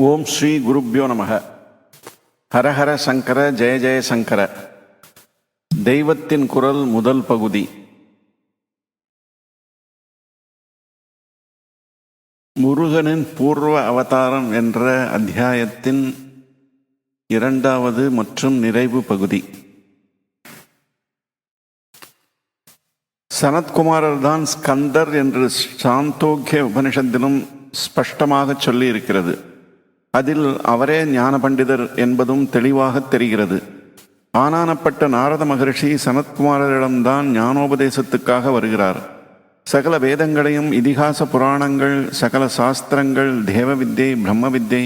ஓம் ஸ்ரீ குருப்யோ நமக. ஹரஹர சங்கர ஜெய ஜெய சங்கர. தெய்வத்தின் குரல் முதல் பகுதி. முருகனின் பூர்வ அவதாரம் என்ற அத்தியாயத்தின் இரண்டாவது மற்றும் நிறைவு பகுதி. சனத்குமாரர் தான் ஸ்கந்தர் என்று சாந்தோக்கிய உபனிஷத்திலும் ஸ்பஷ்டமாக சொல்லி இருக்கிறது அதில் அவரே ஞான பண்டிதர் என்பதும் தெளிவாக தெரிகிறது. ஆனானப்பட்ட நாரத மகரிஷி சனத்குமாரரிடம்தான் ஞானோபதேசத்துக்காக வருகிறார். சகல வேதங்களையும் இதிகாச புராணங்கள் சகல சாஸ்திரங்கள் தேவ வித்யை பிரம்ம வித்யை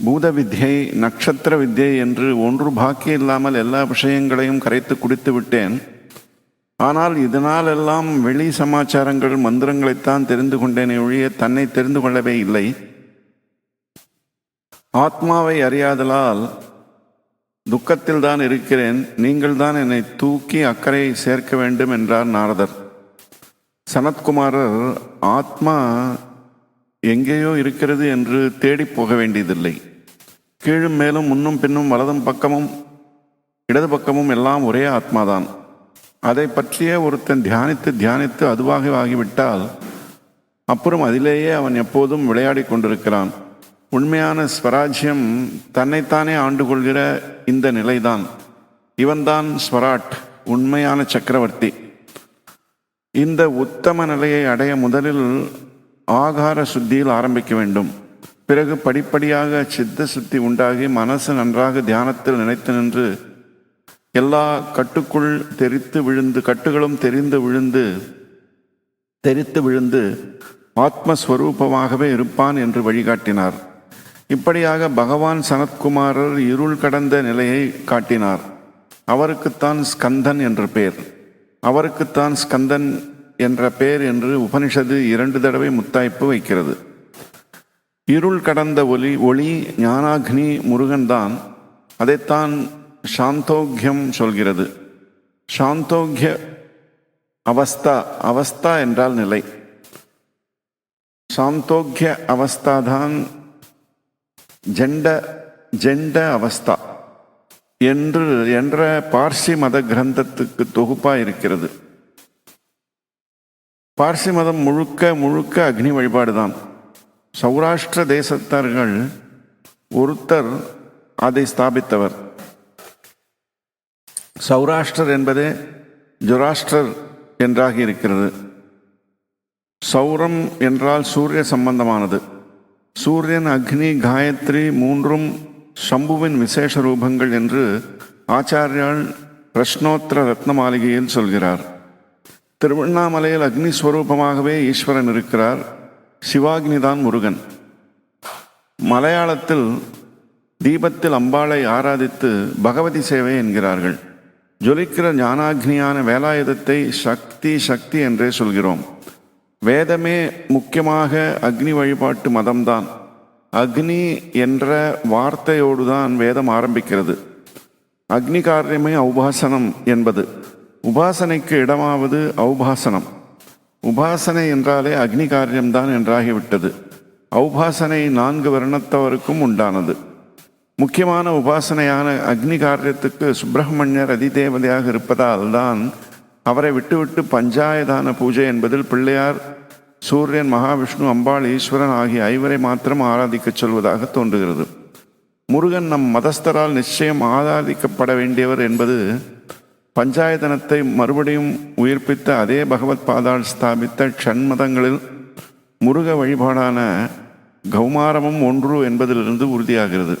பூத வித்யை நட்சத்திர வித்யை என்று ஒன்று பாக்கி இல்லாமல் எல்லா விஷயங்களையும் கரைத்து குடித்து விட்டேன். ஆனால் இதனால் எல்லாம் வெளி சமாச்சாரங்கள் மந்திரங்களைத்தான் தெரிந்து கொண்டேனே ஒழிய தன்னை தெரிந்து கொள்ளவே இல்லை. ஆத்மாவை அறியாதலால் துக்கத்தில் தான் இருக்கிறேன். நீங்கள் தான் என்னை தூக்கி அக்கறை சேர்க்க வேண்டும் என்றார் நாரதர். சனத்குமாரர் ஆத்மா எங்கேயோ இருக்கிறது என்று தேடி போக வேண்டியதில்லை. கீழும் மேலும் முன்னும் பின்னும் வலதும் பக்கமும் இடது பக்கமும் எல்லாம் ஒரே ஆத்மாதான். அதை பற்றிய ஒருத்தன் தியானித்து தியானித்து அதுவாக ஆகிவிட்டால் அப்புறம் அதிலேயே அவன் எப்போதும் விளையாடி கொண்டிருக்கிறான். உண்மையான ஸ்வராஜ்யம் தன்னைத்தானே ஆண்டு கொள்கிற இந்த நிலைதான். இவன்தான் ஸ்வராட் உண்மையான சக்கரவர்த்தி. இந்த உத்தம நிலையை அடைய முதலில் ஆகார சுத்தியில் ஆரம்பிக்க வேண்டும். பிறகு படிப்படியாக சித்த சுத்தி உண்டாகி மனசு நன்றாக தியானத்தில் நினைத்து நின்று எல்லா கட்டுக்குள் தெரித்து விழுந்து கட்டுகளும் தெரிந்து விழுந்து தெரித்து விழுந்து ஆத்மஸ்வரூபமாகவே இருப்பான் என்று வழிகாட்டினார். இப்படியாக பகவான் சனத்குமாரர் இருள் கடந்த நிலையை காட்டினார். அவருக்குத்தான் ஸ்கந்தன் என்ற பெயர் அவருக்குத்தான் ஸ்கந்தன் என்ற பெயர் என்று உபனிஷது இரண்டு தடவை முத்தாய்ப்பு வைக்கிறது. இருள் கடந்த ஒளி ஒளி ஞானாக்னி முருகன்தான். அதைத்தான் சாந்தோக்கியம் சொல்கிறது. சாந்தோக்கிய அவஸ்தா அவஸ்தா என்றால் நிலை. சாந்தோக்கிய அவஸ்தாதான் ஜெண்ட ஜெண்ட அவஸ்தா என்று என்ற பார்சி மத கிரந்தத்துக்கு தொகுப்பாக இருக்கிறது. பார்சி மதம் முழுக்க முழுக்க அக்னி வழிபாடு தான் சௌராஷ்டிர தேசத்தார்கள் ஒருத்தர் அதை ஸ்தாபித்தவர். சௌராஷ்டிரர் என்பதே ஜொராஷ்டிரர் என்றாகி இருக்கிறது. சௌரம் என்றால் சூரிய சம்பந்தமானது. சூரியன் அக்னி காயத்ரி மூன்றும் சம்புவின் விசேஷ ரூபங்கள் என்று ஆச்சாரியால் பிரஷ்னோத்திர ரத்ன மாளிகையில் சொல்கிறார். திருவண்ணாமலையில் அக்னி ஸ்வரூபமாகவே ஈஸ்வரன் இருக்கிறார். சிவாக்னிதான் முருகன். மலையாளத்தில் தீபத்தில் அம்பாளை ஆராதித்து பகவதி சேவை என்கிறார்கள். ஜொலிக்கிற ஞானாக்னியான வேலாயுதத்தை சக்தி சக்தி என்றே சொல்கிறோம். வேதமே முக்கியமாக அக்னி வழிபாட்டு மதம்தான். அக்னி என்ற வார்த்தையோடு தான் வேதம் ஆரம்பிக்கிறது. அக்னி காரியமே ஔபாசனம் என்பது. உபாசனைக்கு இடமாவது ஔபாசனம் உபாசனை என்றாலே அக்னி காரியம்தான் என்றாகிவிட்டது. ஔபாசனை நான்கு வருணத்தவருக்கும் உண்டானது. முக்கியமான உபாசனையான அக்னி காரியத்துக்கு சுப்பிரமணியர் அதிதேவதையாக இருப்பதால் தான் அவரை விட்டுவிட்டு பஞ்சாயதான பூஜை என்பதில் பிள்ளையார் சூரியன் மகாவிஷ்ணு அம்பாள் ஈஸ்வரன் ஆகிய ஐவரை மாத்திரம் ஆராதிக்கச் சொல்வதாக தோன்றுகிறது. முருகன் நம் மதஸ்தரால் நிச்சயம் ஆராதிக்கப்பட வேண்டியவர் என்பது பஞ்சாயதனத்தை மறுபடியும் உயிர்ப்பித்த அதே பகவத் பாதால் ஸ்தாபித்த ஷண்மதங்களில் முருக வழிபாடான கௌமாரமும் ஒன்று என்பதிலிருந்து உறுதியாகிறது.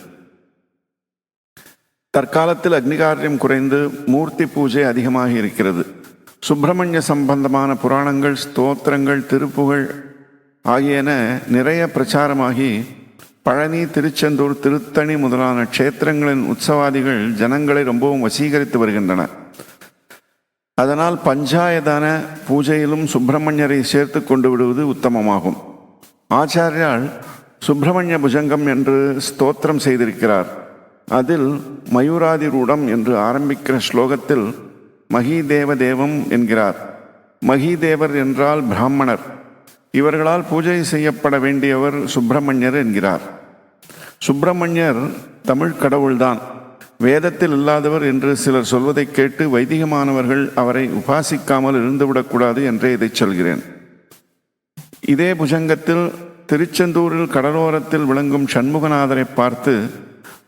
தற்காலத்தில் அக்னிகாரியம் குறைந்து மூர்த்தி பூஜை அதிகமாக இருக்கிறது. சுப்பிரமணிய சம்பந்தமான புராணங்கள் ஸ்தோத்திரங்கள் திருப்புகழ் ஆகியன நிறைய பிரச்சாரமாகி பழனி திருச்செந்தூர் திருத்தணி முதலான க்ஷேத்திரங்களின் உற்சவாதிகள் ஜனங்களை ரொம்பவும் வசீகரித்து வருகின்றன அதனால் பஞ்சாயதான பூஜையிலும் சுப்பிரமணியரை சேர்த்து கொண்டு விடுவது உத்தமமாகும். ஆச்சாரியால் சுப்பிரமணிய புஜங்கம் என்று ஸ்தோத்திரம் செய்திருக்கிறார். அதில் மயூராதிரூடம் என்று ஆரம்பிக்கிற ஸ்லோகத்தில் மகிதேவ தேவம் என்கிறார். மகிதேவர் என்றால் பிராமணர். இவர்களால் பூஜை செய்யப்பட வேண்டியவர் சுப்பிரமணியர் என்கிறார். சுப்பிரமணியர் தமிழ் கடவுள்தான். வேதத்தில் இல்லாதவர் என்று சிலர் சொல்வதைக் கேட்டு வைதிகமானவர்கள் அவரை உபாசிக்காமல் இருந்துவிடக்கூடாது என்றே இதைச் சொல்கிறேன். இதே புஜங்கத்தில் திருச்செந்தூரில் கடலோரத்தில் விளங்கும் சண்முகநாதரை பார்த்து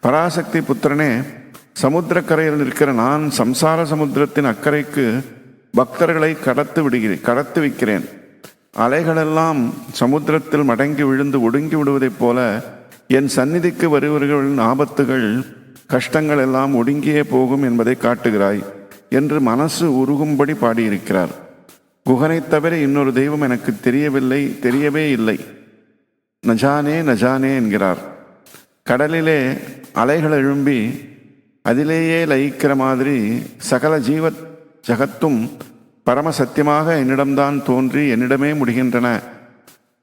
பராசக்தி புத்திரனே சமுத்திரக்கரையில் இருக்கிற நான் சம்சார சமுத்திரத்தின் அக்கறைக்கு பக்தர்களை கடத்து விடுகிறேன் கடத்து வைக்கிறேன். அலைகளெல்லாம் சமுத்திரத்தில் மடங்கி விழுந்து ஒடுங்கி விடுவதைப் போல என் சந்நிதிக்கு வருவர்களின் ஆபத்துகள் கஷ்டங்கள் எல்லாம் ஒடுங்கியே போகும் என்பதை காட்டுகிறாய் என்று மனசு உருகும்படி பாடியிருக்கிறார். குகனைத் தவிர இன்னொரு தெய்வம் எனக்கு தெரியவில்லை தெரியவே இல்லை. நஜானே நஜானே என்கிறார். கடலிலே அலைகள் எழும்பி அதிலேயே லயிக்கிற மாதிரி சகல ஜீவ ஜகத்தும் பரம சத்தியமாக என்னிடம்தான் தோன்றி என்னிடமே முடிகின்றன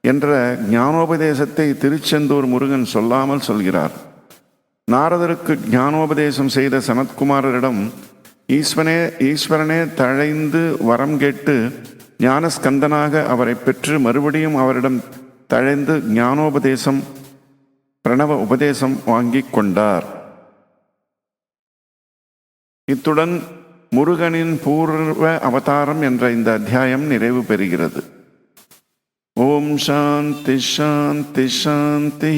என்ற ஞானோபதேசத்தை திருச்செந்தூர் முருகன் சொல்லாமல் சொல்கிறார். நாரதருக்கு ஞானோபதேசம் செய்த சனத்குமாரரிடம் ஈஸ்வனே ஈஸ்வரனே தழைந்து வரம் கேட்டு ஞானஸ்கந்தனாக அவரை பெற்று மறுபடியும் அவரிடம் தழைந்து ஞானோபதேசம் பிரணவ உபதேசம் வாங்கிக் கொண்டார். இத்துடன் முருகனின் பூர்வ அவதாரம் என்ற இந்த அத்தியாயம் நிறைவு பெறுகிறது. ஓம் சாந்தி சாந்தி சாந்தி.